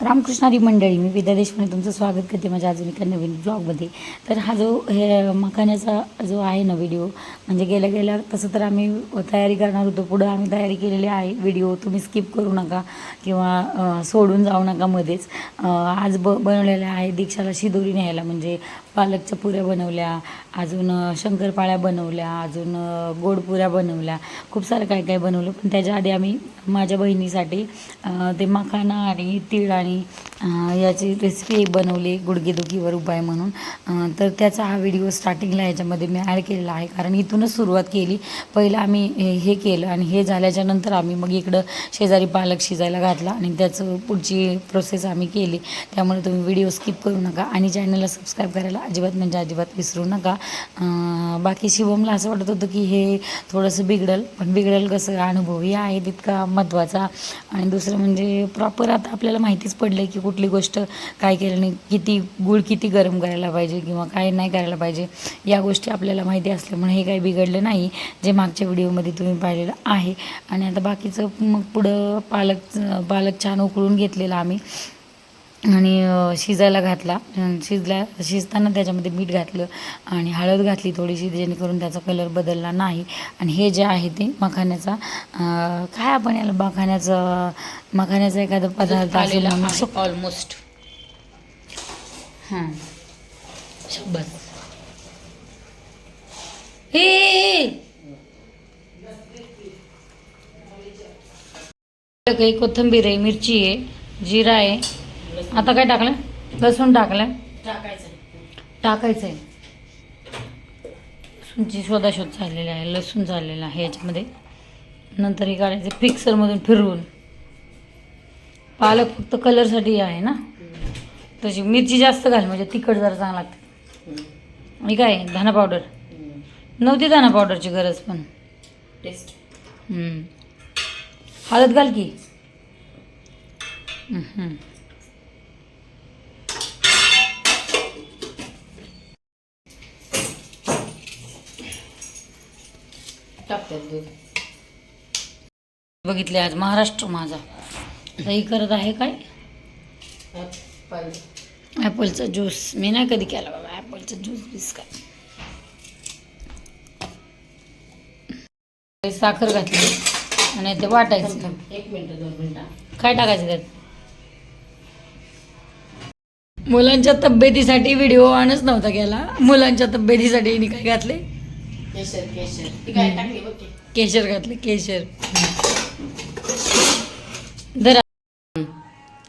रामकृष्णारी मंडळी मी विद्या देशपांडे तुमचं स्वागत करते माझ्या अजून एका नवीन ब्लॉगमध्ये तर हा जो हे मखाण्याचा जो आहे ना व्हिडिओ म्हणजे गेल्या गेल्या तसं तर आम्ही तयारी करणार होतो. पुढं आम्ही तयारी केलेली आहे व्हिडिओ तुम्ही स्किप करू नका किंवा सोडून जाऊ नका मध्येच. आज ब बनवलेल्या आहे दीक्षाला शिदोरी न्यायला म्हणजे पालकच्या पुऱ्या बनवल्या अजून शंकरपाळ्या बनवल्या अजून गोडपुऱ्या बनवल्या. खूप सारं काय काय बनवलं. पण त्याच्या आधी आम्ही माझ्या बहिणीसाठी ते मखाना आणि तीळ आणि याची रेसिपी बनवली गुडघेदुखीवर उपाय म्हणून. तर त्याचा हा व्हिडिओ स्टार्टिंगला याच्यामध्ये मी ॲड केलेला आहे. कारण इथूनच सुरुवात केली. पहिलं आम्ही हे हे केलं आणि हे झाल्याच्यानंतर आम्ही मग इकडं शेजारी पालक शिजायला घातला आणि त्याचं पुढची प्रोसेस आम्ही केली. त्यामुळे तुम्ही व्हिडिओ स्किप करू नका आणि चॅनलला सबस्क्राईब करायला अजिबात म्हणजे अजिबात विसरू नका. बाकी शिवमला असं वाटत होतं की हे थोडंसं बिघडल पण बिघडल कसं? अनुभवही आहे तितका महत्त्वाचा. आणि दुसरं म्हणजे प्रॉपर आता आपल्याला माहितीच पडलं की कुठली गोष्ट काय केल्याने किती गूळ किती गरम करायला पाहिजे किंवा काय नाही करायला पाहिजे या गोष्टी आपल्याला माहिती असल्यामुळे हे काही बिघडलं नाही जे मागच्या व्हिडिओमध्ये तुम्ही पाहिलेलं आहे. आणि आता बाकीचं मग पुढं पालक पालक छान उकळून घेतलेला आम्ही. आणि शिजायला घातला. अन शिजल्या शिजताना त्याच्यामध्ये मीठ घातलं आणि हळद घातली थोडीशी जेणेकरून त्याचा कलर बदलला नाही. आणि हे जे आहे ते मखाण्याचा काय आपण याला मखाण्याचं मखाण्याचा एखादा पदार्थ असेल आलेला ऑलमोस्ट हां. शब्बत हे काही कोथिंबीर आहे मिरची आहे जिरा आहे. आता काय टाकलं लसूण टाकलं टाकायचं टाकायचं आहे लसूणची शोधाशोध झालेली आहे लसूण झालेला आहे याच्यामध्ये. नंतर हे काढायचं फिक्सरमधून फिरवून. पालक फक्त कलरसाठी आहे ना? तशी मिरची जास्त घाल म्हणजे तिखट जरा चांगला लागते. आणि काय धना पावडर नव्हती धना पावडरची गरज पण. टेस्ट. हळद घाल की. टाकतात दूध बघितले आज महाराष्ट्र माझा. सही करत आहे काय? ॲपल ॲपलचा ज्यूस मी नाही कधी केला बाबा ॲपलचा ज्यूस बीस काय साखर घातली आणि ते वाटायचं. एक मिनटं दोन मिनटं. काय टाकायचं त्यात? मुलांच्या तब्येतीसाठी व्हिडिओ ऑनच नव्हता केला. मुलांच्या तब्येतीसाठी काय घातले? केशर केशर. ती काय टाकली बघ की. केशर घातले केशर. धरा.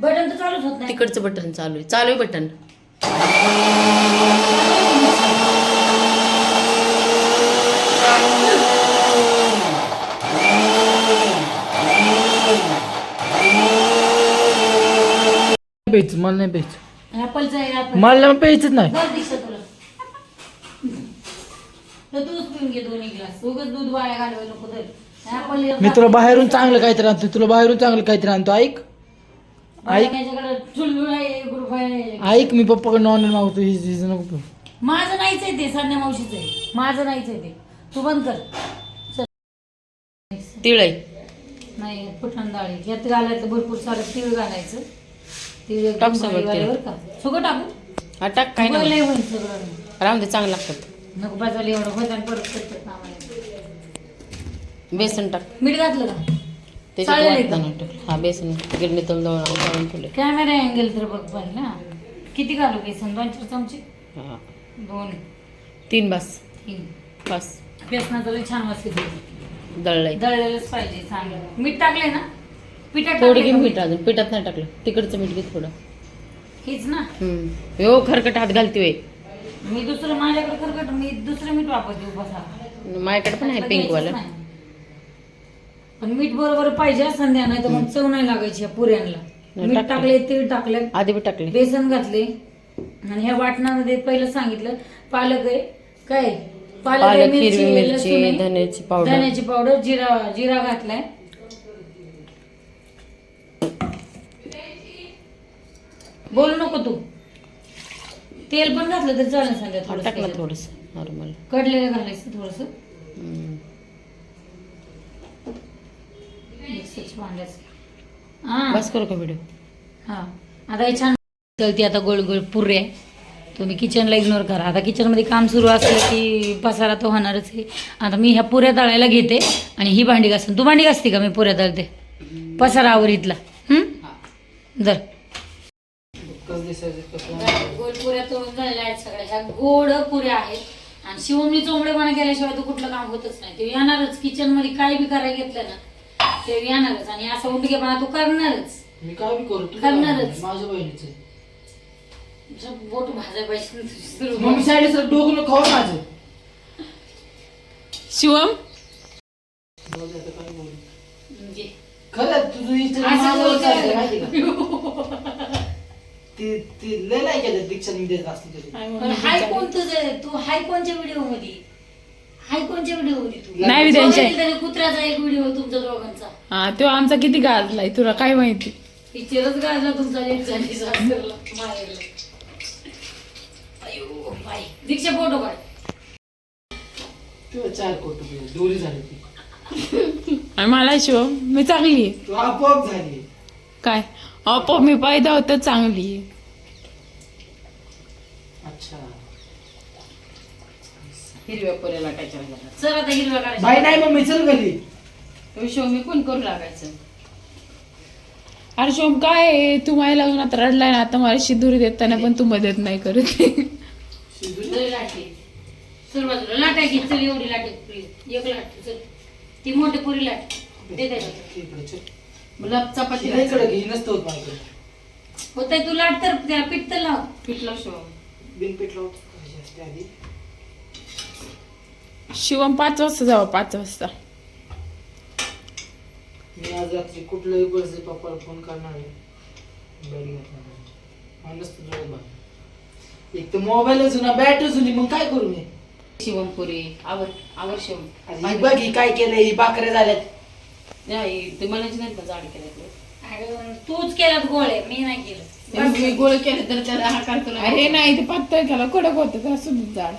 बटन तर चालूच होत नाही. तिकडचं बटन चालू आहे. चालू आहे बटन. प्यायचं मला नाही प्यायचं ॲपलचं आहे ॲपल मला प्यायचंच नाही. दिसतं तर दूध पिऊन घे दोन्ही ग्लास. उगाच दूध वाया घालवायला नको तर. ॲपल मी तुला बाहेरून चांगलं काहीतरी आणतो. तुला बाहेरून चांगलं काहीतरी आणतो. ऐक. ऐक. माझ्याकडे चुलबुल आहे एक रुपया आहे. ऐक मी पप्पाकडे नॉन मागतो ही ही नको पिऊ. माझं नाहीच आहे ते संध्या मावशीचं आहे. माझं नाहीच आहे ते. तू बंद कर. तिळ. आहे नाही फुटण डाळी? यात घालायचं भरपूर सारं तीळ घालायचं. तीळ एकदम टाक सगळं भारी तीळ. बरं का. सगळं टाकू? हा टाक काय नाही. होईल सगळं. दे चांगलं लागतात. नको बाजाला एवढं आणि परत करतात. बेसन टाक. मीठ घातलं का? त्याच्यात चालेल का? वाटताना टाक हा बेसन गिरणीतून दळून दळून ठेवले कॅमेरा अँगल तर बघ पाहिजे ना. किती घालू बेसन? दोन चार चमचे? हा. दोन. तीन बास. तीन. बास. बेसनाचा लई छान वास येतो दळलंय. दळलेलंच पाहिजे चांगलं. मीठ टाकले ना? पिठात थोडं टाकले घे का मीठ अजून. पिठात नाही टाकलं. तिकडचं मीठ घे थोडं. हीच ना. हम्म. हो खरकट हात घालते मी दुसरं माझ्याकडे खरकट मी दुसरं मीठ वापरते उपासाला माझ्याकडे पण आहे पिंक वालं घ्यायचंच नाही. पण मीठ बरोबर पाहिजे संध्या नाही तर मग चव नाही लागायची या पुऱ्यांना मीठ टाकलं. टाकले तीळ टाकले आधी बी टाकले. बेसन घातले. आणि ह्या वाटणामध्ये पहिलं सांगितलं पालक आहे. काय? पालक आहे, पालक, हिरवी मिरची, लसूण आहे, धन्याची पावडर. धन्याची पावडर जिरा जिरा घातलाय. बोलू नको तू. तेल पण घातलं तर चालेल सांगा थोडं थोडस नॉर्मल कडलेलं घालायचं थोडस. बस करू का व्हिडिओ हा. आता हे छान चलती आता गोल गोल पुरे. तुम्ही किचनला इग्नोर करा. आता किचनमध्ये काम सुरू असलं की पसारा तो होणारच आहे. आता मी ह्या पुऱ्या तळायला घेते आणि ही भांडी घासून तू भांडी घासते का? मी पुऱ्या तळते. पसारा आवरीतला हं? जर कसं दिसायचं कसं गोल पुऱ्या तळून झालेल्या आहेत सगळ्या. ह्या गोड पुऱ्या आहेत. आणि शिवमनी चोंबडेपणा केल्याशिवाय तो कुठलं काम होतच नाही. ते येणारच. किचनमध्ये काय बी करायला घेतलं ना ते येणारच. आणि असं उंडकेपणा तू करणारच. मी काय बी करू? तू करणारच. माझ्या बहिणीचं बोट भाजाय पाहिजे सुरू. मग मी साईड सर डोकं खाऊ माझं. शिवम. म्हणजे खरं तुझं इच्छा ती ती लय नाही केलं दीक्षा मी देत असते तरी. पण हाय कोण तुझं तू हाय कोणच्या व्हिडिओमध्ये? हाय कोणच्या व्हिडिओमध्ये तू? नाही मी त्यांच्या. बघितलं तरी कुत्र्याचा एक व्हिडिओ तुमच्या दोघांचा. हा तो आमचा किती गाजलाय तुला काय माहिती? पिक्चरच गाजला तुमचा लेट झाली सासरला माहेरला. अयो बाई. दीक्षा फोटो काढ. तुला चार कोटी रुपये दोरी झाली ती. आणि मला शिवम मी चांगली आहे. तू आपोआप झाली काय? अप मी पैदा होत चांगली आहे. हिरव्या पोऱ्या लाटायच्या चल आता हिरव्या काढायच्या बाई नाही मग मी चल घरी. शिवम कोण करू लागायचं? अरे शिवम काय आहे? तू माझ्या लग्नात रडलाय ना आता मला शिदुरी देताना पण तू मदत नाही करत. लय लाटली चल बाजूला लाटा घे चल एवढी लाटे पुरी एक लाट चल. ती मोठी पुरी लाट. दे त्याच्यात. इकडे चल. मला चपाती तिला इकडे घे नसतं होत होतंय तू लाट तर त्याला पीठ तर लाव. पिठलं शिवम बिन असते आधी. शिवम पाच वाजता जावं पाच वाजता मी आज रात्री कुठल्याही बस पप्पाला फोन करणार आहे बॅट घेतणार एक तर मोबाईल जुना बॅट जुनी मग काय करू मी शिवमपुरी आवर आवर शिवम अरे ही बघ ही काय केलंय ही बाकऱ्या झाल्यात नाही ते मनाची नाही का जाड केलं तूच केलात गोळे मी नाही केलं मी गोळ केले तर त्याला हा करतो अरे नाही ते पातळ केला कडक होतं तर असं जाड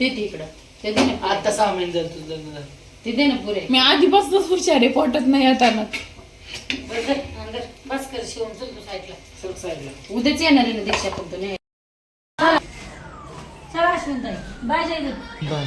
ते ते इकडं ते दे ना. आता सहा महिने झालं तुझं लग्न झालं. ते दे ना पुरे मी आधीपासूनच हुशार आहे पोटात नाही येताना बरं, धर, अंदर. बस कर शिवून चल तू साईडला सर साईडला उद्याच येणार आहे ना दीक्षा फक्त नाही. चला. अश्विन ताई. बाय जय. बाय.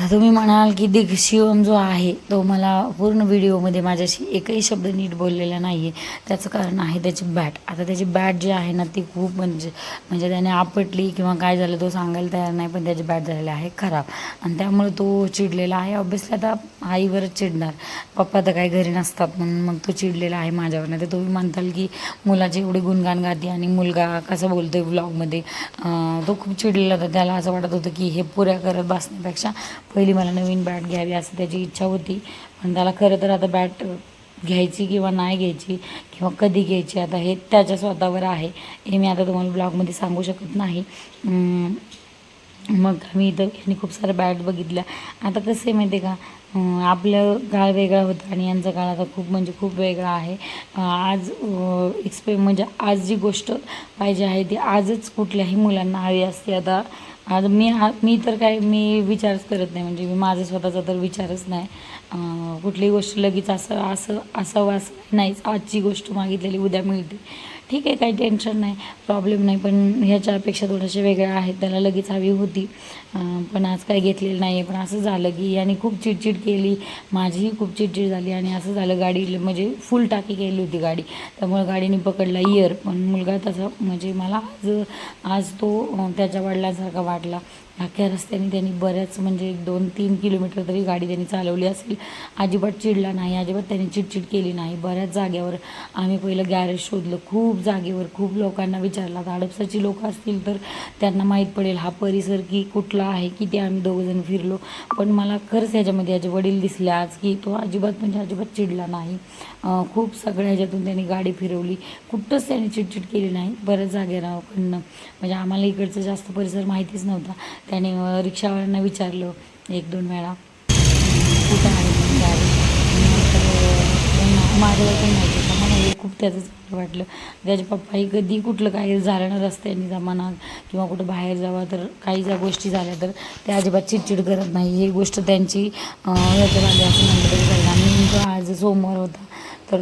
आता तुम्ही म्हणाल की दिग शिवम जो आहे तो मला पूर्ण व्हिडिओमध्ये माझ्याशी एकही शब्द नीट बोललेला नाही आहे त्याचं कारण आहे त्याची बॅट आता त्याची बॅट जी आहे ना ती खूप म्हणजे म्हणजे त्याने आपटली किंवा काय झालं तो सांगायला तयार नाही पण त्याची बॅट झालेली आहे खराब. आणि त्यामुळे तो चिडलेला आहे. ऑब्विसली आता आईवरच चिडणार. पप्पा तर काही घरी नसतात म्हणून मग तो चिडलेला आहे माझ्यावर. नाही तर तुम्ही म्हणताल की मुलाची एवढी गुणगान गाते आणि मुलगा कसा आहे ब्लॉगमध्ये तो खूप चिडलेला होता. त्याला असं वाटत होतं की हे पुऱ्या करत बसण्यापेक्षा पहिली मला नवीन बॅट घ्यावी असं त्याची इच्छा होती. पण त्याला खरं तर आता बॅट घ्यायची किंवा नाही घ्यायची किंवा कधी घ्यायची आता हे त्याच्या स्वतःवर आहे. हे मी आता तुम्हाला ब्लॉगमध्ये सांगू शकत नाही. मग आम्ही इथं यांनी खूप साऱ्या बॅट बघितल्या. आता कसं आहे माहिती आहे का? आपलं काळ वेगळा होता आणि यांचा काळ आता खूप म्हणजे खूप वेगळा आहे. आज एक्सपे म्हणजे आज जी गोष्ट पाहिजे आहे ती आजच कुठल्याही मुलांना हवी असते. आता आज मी हा मी तर काय मी विचारच करत नाही. म्हणजे मी माझा स्वतःचा तर विचारच नाही. कुठलीही गोष्ट लगेच असं असं असावं असं नाहीच. आजची गोष्ट मागितलेली उद्या मिळते. ठीक आहे काही टेन्शन नाही प्रॉब्लेम नाही पण ह्याच्या अपेक्षा थोड्याशा वेगळ्या आहेत. त्याला लगेच हवी होती. पण आज काही घेतलेलं नाही आहे पण असं झालं की याने खूप चिडचिड केली. माझीही खूप चिडचिड झाली आणि असं झालं गाडी म्हणजे फुल टाकी केली होती गाडी. त्यामुळे गाडीने पकडला इयर पण मुलगा तसा म्हणजे मला आज आज तो त्याच्या वडिलांसारखा वाटला. अख्ख्या रस्त्याने त्यांनी बऱ्याच म्हणजे एक दोन तीन किलोमीटर तरी गाडी त्यांनी चालवली असेल. अजिबात चिडला नाही अजिबात त्यांनी चिडचिड केली नाही. बऱ्याच जागेवर आम्ही पहिलं गॅरेज शोधलं. खूप जागेवर खूप लोकांना विचारला. हडपसाची लोक असतील तर त्यांना माहीत पडेल हा परिसर की कुठला आहे की ते आम्ही दोघंजण फिरलो. पण मला खरंच ह्याच्यामध्ये याचे वडील दिसले आज की तो अजिबात म्हणजे अजिबात चिडला नाही. खूप सगळ्या ह्याच्यातून त्यांनी गाडी फिरवली. कुठंच त्यांनी चिडचिड केली नाही. बऱ्याच जागेकडनं म्हणजे आम्हाला इकडचं जास्त परिसर माहितीच नव्हता. त्याने रिक्षावाल्यांना विचारलं एक दोन वेळा. कुठं आहे गाडी माझ्यावर पण माहिती होतं. मला खूप त्याचं चांगलं वाटलं. त्याचे पप्पाही कधी कुठलं काही झालं ना रस्त्याने जमाना किंवा कुठं बाहेर जावा तर काही ज्या गोष्टी झाल्या तर ते अजिबात चिडचिड करत नाही. ही गोष्ट त्यांची अं, असं म्हणलं तरी आणि आज सोमवार होता. तर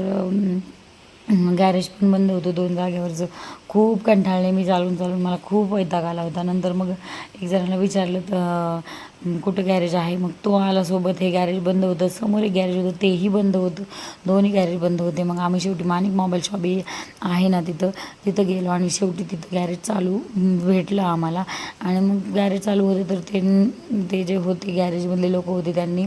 गॅरेज पण बंद होतं दोन जागेवरचं. खूप कंटाळले मी चालून चालून. मला खूप वैताग आला होता. नंतर मग एक जणाला विचारलं तर कुठं गॅरेज आहे? मग तो आला सोबत हे गॅरेज बंद होतं समोर एक गॅरेज होतं तेही बंद होतं. दोन्ही गॅरेज बंद होते. मग आम्ही शेवटी माणिक मोबाईल शॉप आहे ना तिथं तिथं गेलो आणि शेवटी तिथं गॅरेज चालू भेटलं आम्हाला. आणि मग गॅरेज चालू होते तर ते ते जे होते गॅरेजमधले लोक होते त्यांनी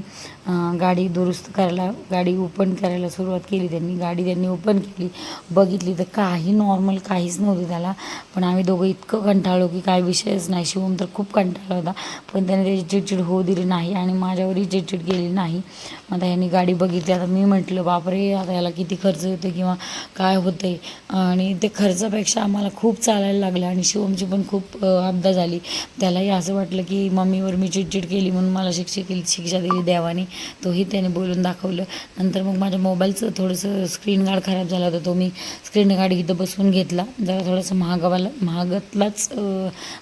गाडी दुरुस्त करायला गाडी ओपन करायला सुरुवात केली त्यांनी. गाडी त्यांनी ओपन केली. बघितली तर काही नॉर्मल काहीच नव्हतं त्याला. पण आम्ही दोघं इतकं कंटाळलो की काय विषयच नाही. शिवम तर खूप कंटाळला होता. पण त्याने त्याची चिडचिड होऊ दिली नाही आणि माझ्यावरही चिडचिड केली नाही. मग आता ह्यांनी गाडी बघितली. आता मी म्हटलं बापरे आता याला किती खर्च येतो किंवा काय होते आणि ते खर्चापेक्षा आम्हाला खूप चालायला लागलं आणि शिवमची पण खूप आपदा अपदा झाली. त्यालाही असं वाटलं की मम्मीवर मी चिडचिड केली म्हणून मला शिक्षा केली शिक्षा दिली देवाने. तोही त्याने बोलून दाखवलं. नंतर मग माझ्या मोबाईलचं थोडंसं स्क्रीन गार्ड खराब झाला होता. तो मी स्क्रीन गार्ड इथं बसवून घेतला. जरा थोडंसं महागावाला महागातलाच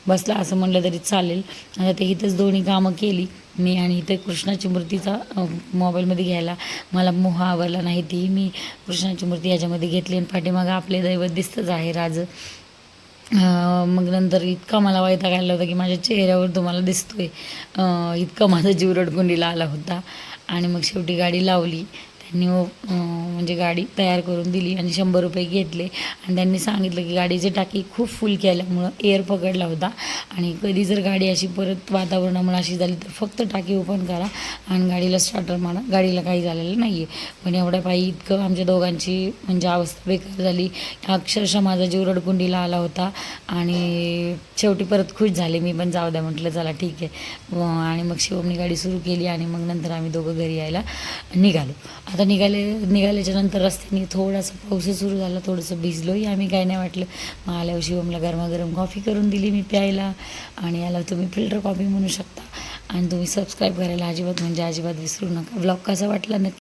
बसला असं म्हणलं तरी चालेल. आता ते इथंच दोन्ही कामं केली. मी आणि इथे कृष्णाची मूर्तीचा मोबाईलमध्ये घ्यायला मला मोह आवडला नाही ती मी कृष्णाची मूर्ती याच्यामध्ये घेतली आणि पाठीमागं आपले दैवत दिसतंच आहे राज. मग नंतर इतका मला वैताग आला होता की माझ्या चेहऱ्यावर तुम्हाला दिसतोय. इतका माझा जीव रडकुंडीला आला होता. आणि मग शेवटी गाडी लावली. त्यांनी म्हणजे गाडी तयार करून दिली आणि शंभर रुपये घेतले. आणि त्यांनी सांगितलं की गाडीची टाकी खूप फुल केल्यामुळं एअर पकडला होता. आणि कधी जर गाडी अशी परत वातावरणामुळे अशी झाली तर फक्त टाकी ओपन करा आणि गाडीला स्टार्टर मारा. गाडीला काही झालेलं नाही आहे पण एवढ्या पायी इतकं आमच्या दोघांची म्हणजे अवस्था बेकार झाली. अक्षरशः माझा जीव रडकुंडीला आला होता. आणि शेवटी परत खुश झाले. मी पण जाऊ द्या म्हटलं चला ठीक आहे. आणि मग शिवमनी गाडी सुरू केली आणि मग नंतर आम्ही दोघं घरी यायला निघालो. आता निघाले निघाल्याच्या नंतर रस्त्याने थोडासा पाऊस सुरू झाला थोडंसं भिजलोही आम्ही काय नाही वाटलं. मग आल्यावर शिवमला गरमागरम कॉफी करून दिली मी प्यायला. आणि याला तुम्ही फिल्टर कॉफी म्हणू शकता. आणि तुम्ही सबस्क्राईब करायला अजिबात म्हणजे अजिबात विसरू नका. ब्लॉग कसा वाटला नक्की